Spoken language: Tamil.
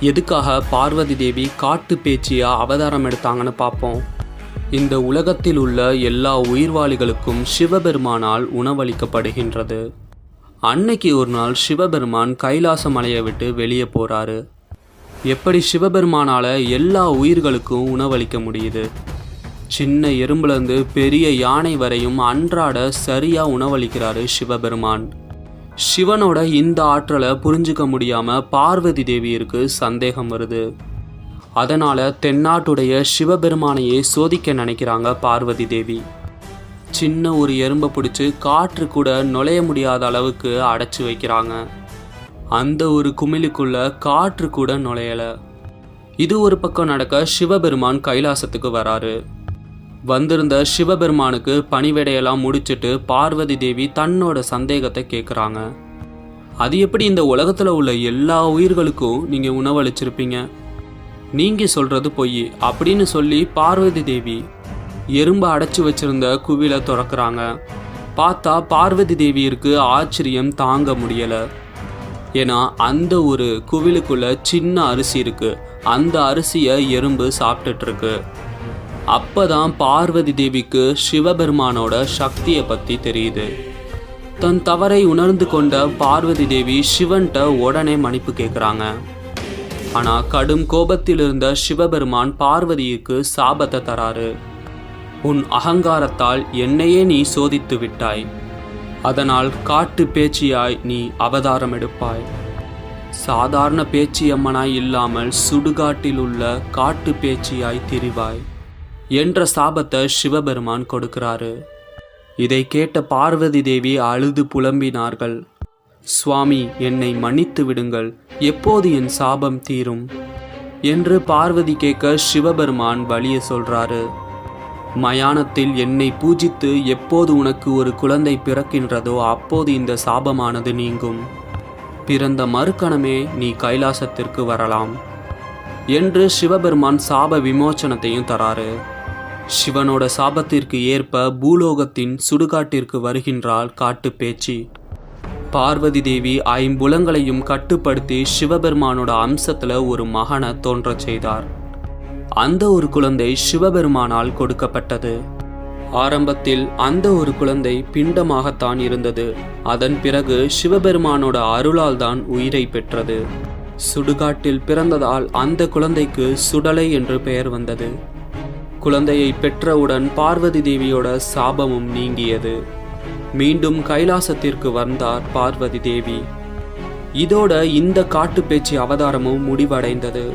எதுக்காக பார்வதி தேவி காட்டு பேச்சியாக அவதாரம் எடுத்தாங்கன்னு பார்ப்போம். இந்த உலகத்தில் உள்ள எல்லா உயிர்வாளிகளுக்கும் சிவபெருமானால் உணவளிக்கப்படுகின்றது. அன்னைக்கு ஒரு நாள் சிவபெருமான் கைலாச மலையை விட்டு வெளியே போகிறாரு எப்படி சிவபெருமானால் எல்லா உயிர்களுக்கும் உணவளிக்க முடியுது? சின்ன எறும்புலேருந்து பெரிய யானை வரையும் அன்றாட சரியாக உணவளிக்கிறாரு சிவபெருமான். சிவனோட இந்த ஆற்றலை புரிஞ்சுக்க முடியாமல் பார்வதி தேவியிற்கு சந்தேகம் வருது. அதனால் தென்னாட்டுடைய சிவபெருமானையே சோதிக்க நினைக்கிறாங்க பார்வதி தேவி. சின்ன ஒரு எறும்பை பிடிச்சி காற்று கூட நுழைய முடியாத அளவுக்கு அடைச்சி வைக்கிறாங்க. அந்த ஒரு குமிழுக்குள்ள காற்று கூட நுழையலை. இது ஒரு பக்கம் நடக்க சிவபெருமான் கைலாசத்துக்கு வராரு. வந்திருந்த சிவபெருமானுக்கு பணிவிடையெல்லாம் முடிச்சிட்டு பார்வதி தேவி தன்னோட சந்தேகத்தை கேட்குறாங்க அது எப்படி இந்த உலகத்தில் உள்ள எல்லா உயிர்களுக்கும் நீங்கள் உணவளிச்சிருப்பீங்க? நீங்கள் சொல்கிறது பொய் அப்படின்னு சொல்லி பார்வதி தேவி எறும்பை அடைச்சி வச்சிருந்த குவில திறக்கிறாங்க. பார்த்தா பார்வதி தேவியிற்கு ஆச்சரியம் தாங்க முடியலை. ஏன்னா அந்த ஒரு குவிலுக்குள்ள சின்ன அரிசி இருக்கு. அந்த அரிசியை எறும்பு சாப்பிட்டுட்டு இருக்கு. அப்பதான் பார்வதி தேவிக்கு சிவபெருமானோட சக்தியை பத்தி தெரியுது. தன் தவறை உணர்ந்து கொண்ட பார்வதி தேவி சிவன்கிட்ட உடனே மன்னிப்பு கேட்குறாங்க ஆனால் கடும் கோபத்தில் இருந்த சிவபெருமான் பார்வதிக்கு சாபத்தை தராரு. உன் அகங்காரத்தால் என்னையே நீ சோதித்து விட்டாய். அதனால் காட்டு பேச்சியாய் நீ அவதாரம் எடுப்பாய். சாதாரண பேச்சியம்மனாய் இல்லாமல் சுடுகாட்டில் உள்ள காட்டு பேச்சியாய் திரிவாய். என்ற சாபத்தை சிவபெருமான் கொடுக்கிறாரு. இதை கேட்ட பார்வதி தேவி அழுது புலம்பினார்கள். சுவாமி என்னை மன்னித்து விடுங்கள். எப்போது என் சாபம் தீரும்? என்று பார்வதி கேட்க சிவபெருமான் வழிய சொல்றாரு. மயானத்தில் என்னை பூஜித்து எப்போது உனக்கு ஒரு குழந்தை பிறக்கின்றதோ அப்போது இந்த சாபமானது நீங்கும். பிறந்த மறுக்கணமே நீ கைலாசத்திற்கு வரலாம். என்று சிவபெருமான் சாப விமோச்சனத்தையும் தராரு. சிவனோட சாபத்திற்கு ஏற்ப பூலோகத்தின் சுடுகாட்டிற்கு வருகின்றாள் காட்டு பேச்சு. பார்வதி தேவி ஐம்புலங்களையும் கட்டுப்படுத்தி சிவபெருமானோட அம்சத்துல ஒரு மகனை தோன்றச் செய்தார். அந்த ஒரு குழந்தை சிவபெருமானால் கொடுக்கப்பட்டது. ஆரம்பத்தில் அந்த ஒரு குழந்தை பிண்டமாகத்தான் இருந்தது. அதன் பிறகு சிவபெருமானோட அருளால் தான் உயிரை பெற்றது. சுடுகாட்டில் பிறந்ததால் அந்த குழந்தைக்கு சுடலை என்று பெயர் வந்தது. குழந்தையை பெற்றவுடன் பார்வதி தேவியோட சாபமும் நீங்கியது. மீண்டும் கைலாசத்திற்கு வந்தார் பார்வதி தேவி. இதோட இந்த காட்டுப்பேச்சி அவதாரமும் முடிவடைந்தது.